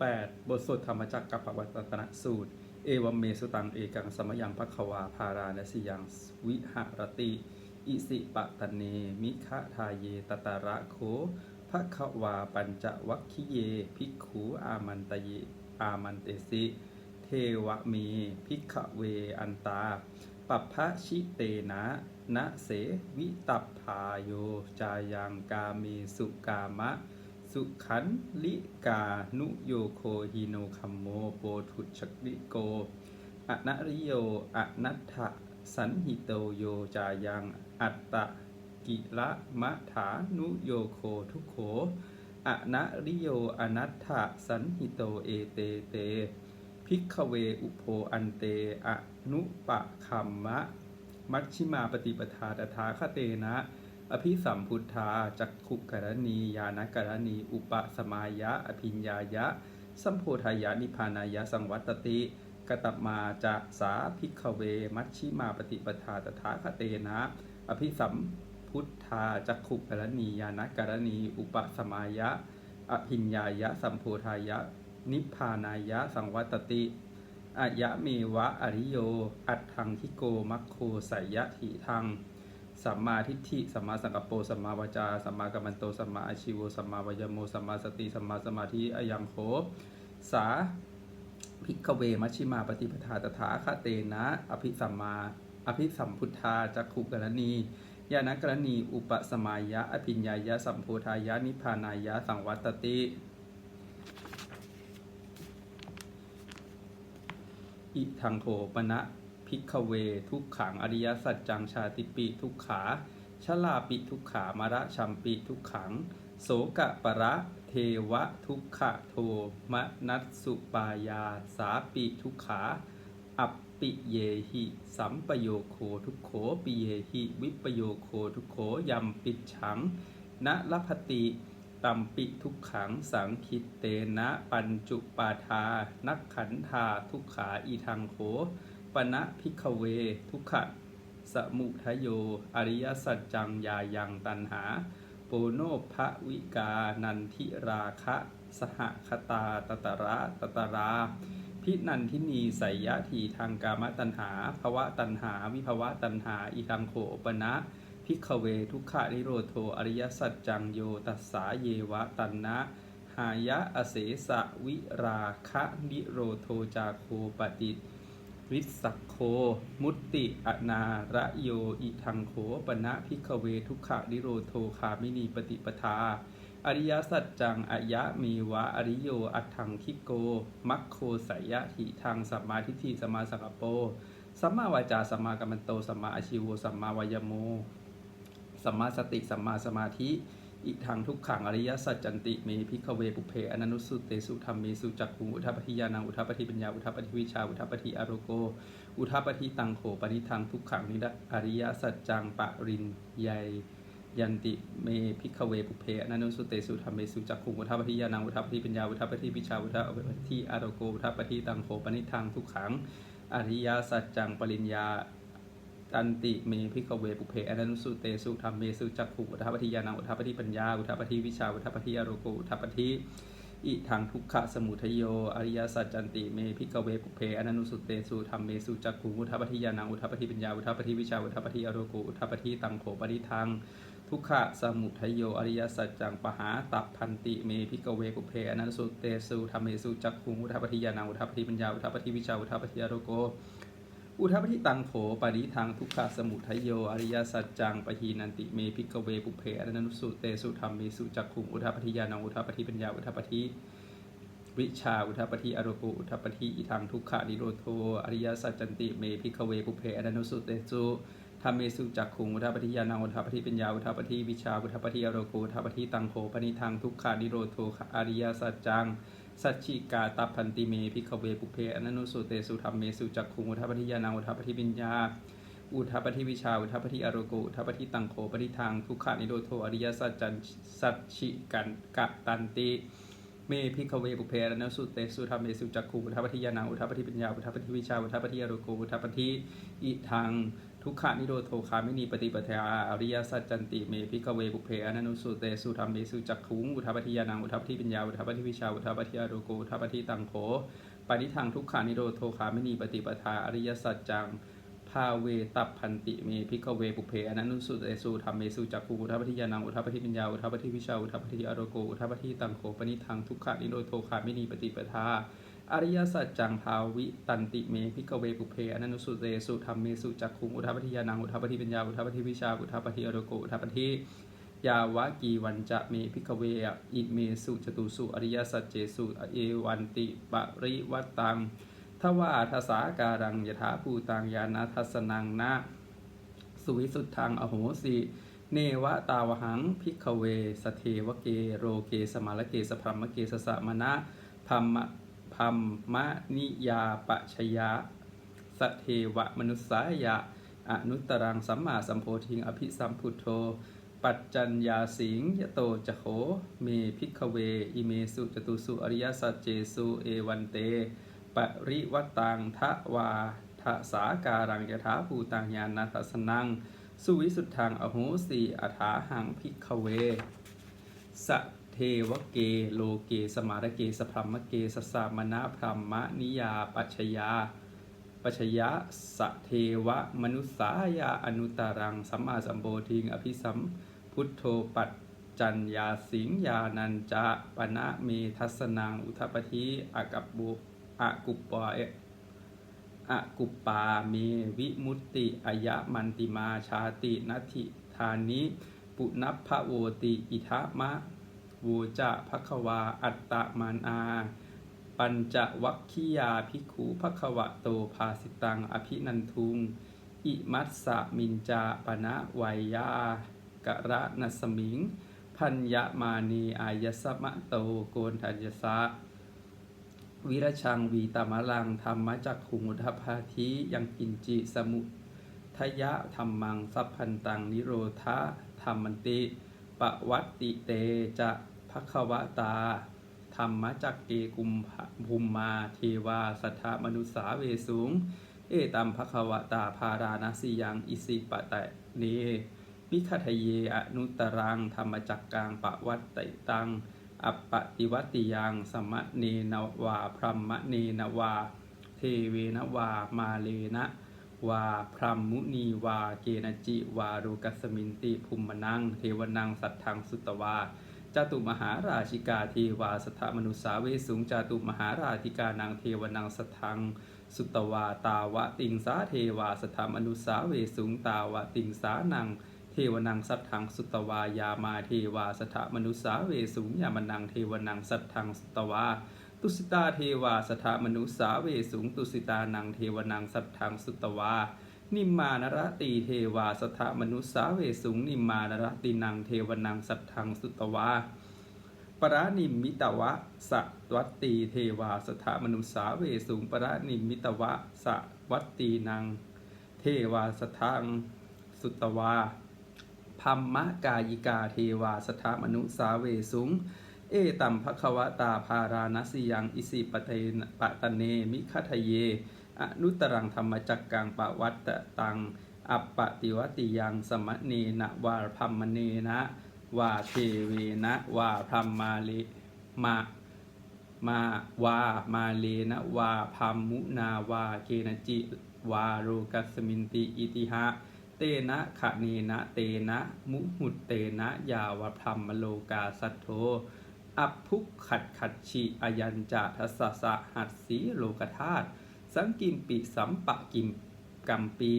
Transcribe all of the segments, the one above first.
8 บทสวดธรรมจักรกับปวัตตนสูตร เอวัมเมสุตังเอกังสมยังพัควาพาราณสิยังวิหรติ อิสิปะตะเน มิคะทาเยตตาระโคภควาปัญจวัคคิเย ภิกขูอามันตเยอามันเตสิ เทวเมภิกขเวอันตาปัปพะชิเตนะนะเสวิตัพพาโยจายังกาเมสุกามะ สุขันลิกานุโยโคฮิโนคัมโมโปทุชกิโกอนัริโยอนัตถะสันหิโตโยจายังอัตตะกิละมะถานุโยโคทุโขอนัริโยอนัตถะสันหิโตเอเตเต พิกเวอุโพอันเตอนุปะคัมมะ มัชชิมาปฏิปทาตถาคเตนะ อภิสัมพุทธาจักขุกรณียานกรณี อุปสมายะ อภิญญายะ สัมโพธายะนิพานายะ สังวัตติกตมาจะสาภิกขเว มัชชิมาปฏิปทาตถาคเตนะ อภิสัมพุทธาจักขุกรณียานกรณี อุปสมายะ อภิญญายะ สัมโพธายะ นิพพานายะ สังวัตติอายะเมวะอริโย อัตถังทิโกมัคโคสยยะถิทัง สัมมาทิฏฐิสัมมาสังกัปโปสัมมาวาจาสัมมากัมมันโตสัมมาอาชิวสัมมาวายโมสัมมาสติสัมมาสมาธิอายังโคสาภิกขเวมัชชิมาปฏิปทาตถาคเตนะ อภิสัมมาอภิสัมพุทธาจักขุกรณียานกรณีอุปสมายะ อภิญญายะ สัมโพธายะ นิพานายะ สังวัตติ อิทังโถปณะ พิกขเว ทุกขังอริยสัจจังชาติปิทุกขาชลาปิทุกขามระชัมปิทุกขัง โสกะปะระ เทวะทุกขะโทมนัสสุปายา สาปิทุกขา อัปปิเยหิ สัมปโยโคทุกโขปิเยหิวิปโยโคทุกโขยัมปิฉังณลพติตัมปิทุกขังสังคิตเตนะ ปัญจุปาทา นักขันธาทุกขาอีทังโข ปณะพิกเว ทุกขะสมุทโย อริยสัจจังยายังตันหา โปโนภวิกา นันทิราคะ สหคตาตตระตตราพินันทินีไสยะทีทางกามตันหาภวะตันหา วิภวะตันหาอีทังโขปณะพิกเว ทุกขานิโรโท อริยสัจจังโย ตัสสาเยวะตันนะหายะอเสสะวิราคะนิโรโทจาโคปฏิ วิสักโค มุตติอนาระโย อิทังโขปณะพิกเวทุกขานิโรโทคามินีปฏิปทา อริยสัจจังอายะมีวะ อริโย อัตถังคิโก มัคโคสยยะถิทางสัมมาทิฏฐิสัมมาสังกโปสัมมาวาจาสัมมากัมมันโตสัมมาอาชิวสัมมาวายโมสัมมาสติสัมมาสมาธิ อิทังทุกขังอริยสัจจันติเมพิกเวปุเพอนันุสุเตสุธรรมเมสุจักขุงอุทัปปทิยานังอุทัปปทิปัญญาอุทัปปทิวิชาอุทัปปทิอารโก อุทัปปทิตังโขปนิทังทุกขังนิดอริยสัจจังปะรินยัยยันติเมพิกเวปุเพอนันุสุเตสุธรรมเมสุจักขุงอุทัปปทิยานังอุทัปปทิปัญญาอุทัปปทิวิชาอุทัปปทิอารโกอุทัปปทิตังโขปนิทังทุกขังอริยสัจจังปริญญา ตันติเมพิกเวปุเพอนันสุเตสุธรรมเมสุจักขุอุทัปปิยานังอุทัปปิปัญญาอุทัปปิวิชาอุทัปปิอารโกอุทัปปิอิทังทุกขะสมุทโยอริยสัจจันติเมพิกเวปุเพอนันสุเตสุธรรมเมสุจักขุอุทัปปิยานังอุทัปปิปัญญาอุทัปปิวิชาอุทัปปิอารโกอุทัปปิตังโขปริทังทุกขะสมุทโยอริยสัจจังปหาตัพพันติเมพิกเวปุเพอนันสุเตสุธรรมเมสุจักขุอุทัปปทิยานังอุทัปปทิปัญญาอุทัปปทิวิชาอุทัปปทิอารโก อุทัปปทิตังโขปริทังทุกขสมุทัยโย อริยสัจจังปหีนันติเมพิกเวปุเพอนันุสุเตสุธรรมเมสุจักขุงอุทัปปทิยานังอุทัปปทิปัญญาอุทัปปทิวิชาอุทัปปทิอารโกอุทัปปทิอิทังทุกขานิโรโทอริยสัจจันติเมพิกเวปุเพอนันุสุเตสุธรรมเมสุจักขุงอุทัปปทิยานังอุทัปปทิปัญญาอุทัปปทิวิชาอุทัปปทิอารโกอุทัปปทิตังโขปนิทังทุกขานิโรโทอริยสัจจัง สัจฉิกาตัพพันติเมพิกเวปุเพอนันุสุเตสุธรรมเมสุจักขุงอุทัปปทิยานังอุทัปปทิปิญญาอุทัปปทิวิชาอุทัปปทิอารโกอุทัปปทิตังโขปทิทางทุกขานิโรโทอริยสัจจันสัจฉิกันกะตันติเมพิกเวปุเพอนันุสุเตสุธรรมเมสุจักขุงอุทัปปทิยานังอุทัปปทิปิญญาอุทัปปทิวิชาอุทัปปทิอารโกอุทัปปทิอิทาง ทุกขานิโรโทคามินีปฏิปทาอริยสัจจันติเมพิกเวปุเพอนันุสุเตสุธรรมเมสุจักขุงอุทัปปทิยานังอุทัปทิปัญญาอุทัปปทิวิชาอุทัปปทิอารโกอุทัปปทิตังโขปณิทังทุกขานิโรโทคามินีปฏิปทาอริยสัจจังภาเวตับพันติเมพิกเวปุเพอนันุสุเตสุธรรมเมสุจักขุงอุทัปปทิยานังอุทัปทิปัญญาอุทัปปทิวิชาอุทัปปทิอารโกอุทัปปทิตังโขปณิทังทุกขานิโรโทคามินีปฏิปทา อริยสัจจังภาวิตันติเมพิกเวปุเพอนันุสุเตสุธรรมเมสุจักขุงอุทัปปทิยานังอุทัปปทิปัญญาอุทัปปทิวิชาอุทัปปทิอโรโกอุทัปปทิยาวะกีวันจะเมพิกเวอิเมสุจตุสุอริยสัจเจสุเอวันติปริวัตตังทว่าทสาการังยถาภูตังยานาทัสนังนะสุวิสุทธังอโหสิเนวะตาวหังพิกเวสเทวเกโรเกสมาลเกสพรมเกสสะมณะพัมมะ พัมมะนิยาปชยะสเทวมนุสสายะอนุตตรังสัมมาสัมโพธิงอภิสัมพุทโธ ปัจจัญญาสิงยโตจะโขเมพิกเว อิเมสุจตุสุอริยสัจเจสุเอวันเต ปริวัตังทะวาทะสาการังยถาภูตังญาณทัสนัง สุวิสุทธังอโหสีอัฐาหังพิกเวส เทวเกโลเก สมารเกสพรมเกสสามณะพรหมนิยาปัชยา ปัชยะสเทวมนุสายาอนุตตรังสัมมาสัมโพธิง อภิสัมพุทโธปัจจัญญาสิงญานันจะปณะเมทัสนังอุทปทิอากับบุอากุปปะเออกุปปาเมวิมุตติอายะมันติมาชาตินัติธานิ ปุนัพพะโวติ อิทะมะ วจะภควาอัตตมานาปัญจวัคคียาภิกขุภควะโตภาสิตังอภินันทุง อิมัสสะมินจาปณะไวยากะระนัสมิง พัญญมานีอายสมะโตโกนทัญสะวิรชังวีตามะลังธรรมจักขุงุทพาธิยังกินจิสมุทยะธรรมังสัพพันตังนิโรธาธรรมันติปวัตติเตจะ ภควตา ธรรมจักเกกุมภภูมมาเทวาสัทธามนุสาเวสุงเอตัมภควตาภารานสิยังอิสิปะตะเนมิคทะเยอนุตรังธรรมจักกังปะวัตติตัง อัปปติวัติยังสมะเนนวาพรหมเนนวา เทเวนวามาเลนะวาพรหมมุนีวาเกณจิวารุกัสมินติภูมนัง เทวนังสัทธังสุตวา จตุมหาราชิกาเทวาสทธมนุสาเวสุงจตุมหาราธิกานังเทวนังสัทธัง สุตวาตาวะติงสาเทวาสทธมนุสาเวสุงตาวะติงสานังเทวนังสัทธังสุตวายามาเทวาสถมนุสาเวสุงยามนังเทวนังสัทธังสุตวาตุสิตาเทวาสถมนุสาเวสุงตุสิตานังเทวนังสัทธังสุตวา นิมมานรตีเทวาสถมนุสาเวสุง นิมมานรตินังเทวนังสัทธังสุตวาปรานิมมิตวะสะวัตตีเทวาสถามนุสาเวสุงปรานิมมิตวะสะวัตตีนังเทวาสทังสุตวาพัมมะกายิกาเทวาสถามนุสาเวสุง เอตัมภควตาภาราณสิยังอิสิปเตนปะตะเนมิคัทเย อนุตรังธรรมจักกังปะวัตตตัง อัปปติวติยังสมะเนนะวาพัมมเนนะวาเทเวนะวาพรมมาเลมามาวามาเลนะวาพัมมุนาวาเกนจิวาโรกัสมินติอิติหะเตนะขะเนนะเตนะมุหุตเตนะยาวพรหมโลกาสัทโธอัปพุกขัดขัดชิอายัญจาทัสสะสะหัสสีโลกธาตุ สังกิมปิสัมปะกิมกัมปี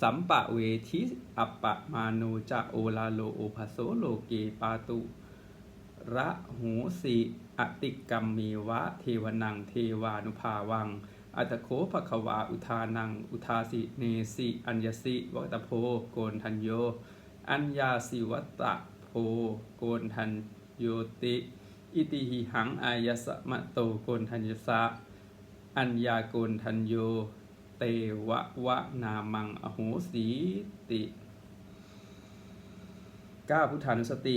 สัมปะเวทิอัปปะมาโนจะโอลาโลโอภโสโลเกปาตุระหูสีอติกรรมเมวะเทวนังเทวานุภาวัง อัตโคภควาอุทานัง อุทาสิเนสิอัญญสิวัตโพโกนทัญโย อัญญาสิวัตโพโกนทัญโยติ อิติหิหังอายสมะโตโกนทัญญสะ อัญญาโกนทัญโย เตวะวะนามังอโหสีติก้าพุทธานุสติ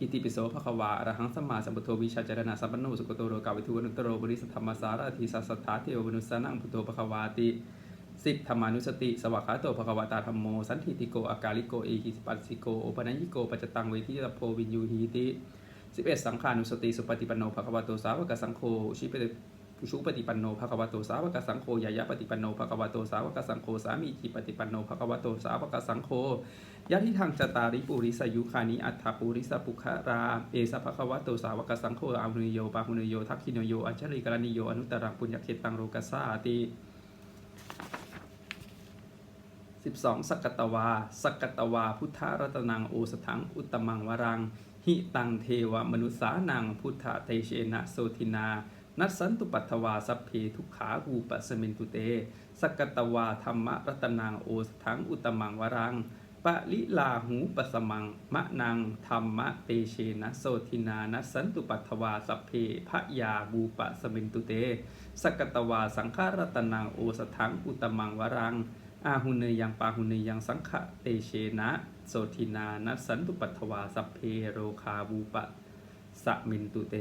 อิติปิโสภควาอรหังสัมมาสัมพุทโธวิชาจารณะสัมปันโนสุกโตโรกาวิทูวนุตโรบริสธรรมสารถีสัสสทธาเทวมนุสานังพุทโธภควาติสิบธรรมานุสติ สวากขาโตภควตาธรรมโม สันทิติโก อากาลิโก เอหิสปัสสิโก โอปนัญญิโก ปัจจตัง เวทิตาโพวินยูหีติสิบเอ็ดสังขานุสติ สุปฏิปันโนภควโตสาวกสังโฆ ชิป เตชุปฏิปันโนภควโตสาวกสังโฆยายะปฏิปันโนภควโตสาวกสังโฆสามีจิปฏิปันโนภควโตสาวกสังโฆยะทิทางจตาริปุริสยุคานิอัฏฐปุริสปุคารา เอสะภควโตสาวกสังโฆอาหุนโยปาหุนโยทักขิโนโยอัญชลิกรณิโยอนุตตรังปุญญเขตังโลกัสสาติ12สักกตวาสักกตวา พุทธรัตนังโอสถัง อุตตมังวรัง หิตังเทวมนุษสานัง พุทธเตเชนะโสทินา นัสสันตุปัตถวาสัพเพทุกขาหูปสมินตุเตสกตวาธรรมรัตนังโอสถังอุตมังวรังปะลิลาหูปสมังมะนังธรรมเตเชนะโสทินานัสสันตุปัตถวาสัพเพพะยาบูปสมินตุเตสกตวาสังฆรัตนังโอสถังอุตมังวรังอาหุเนยังปาหุเนยังสังขะเตเชนะโสทินานัสสันตุปัตถวาสัพเพโรคาบูปะสะมินตุเต